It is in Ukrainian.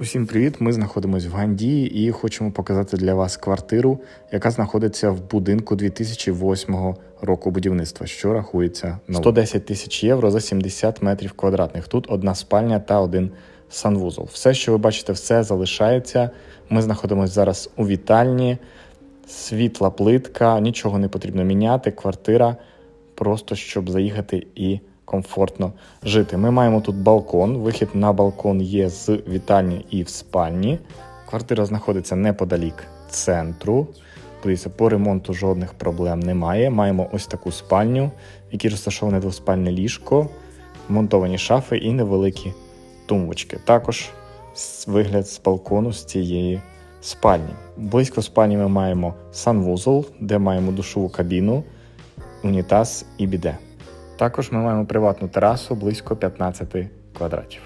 Усім привіт! Ми знаходимося в Гандії і хочемо показати для вас квартиру, яка знаходиться в будинку 2008 року будівництва, що рахується на 110 тисяч євро за 70 метрів квадратних. Тут одна спальня та один санвузол. Все, що ви бачите, все залишається. Ми знаходимося зараз у вітальні, світла плитка, нічого не потрібно міняти. Квартира просто щоб заїхати і комфортно жити. Ми маємо тут балкон. Вихід на балкон є з вітальні і в спальні. Квартира знаходиться неподалік центру. Дивіться, по ремонту жодних проблем немає. Маємо ось таку спальню, в якій розташоване двоспальне ліжко, монтовані шафи і невеликі тумбочки. Також вигляд з балкону з цієї спальні. Близько спальні ми маємо санвузол, де маємо душову кабіну, унітаз і біде. Також ми маємо приватну терасу близько 15 квадратів.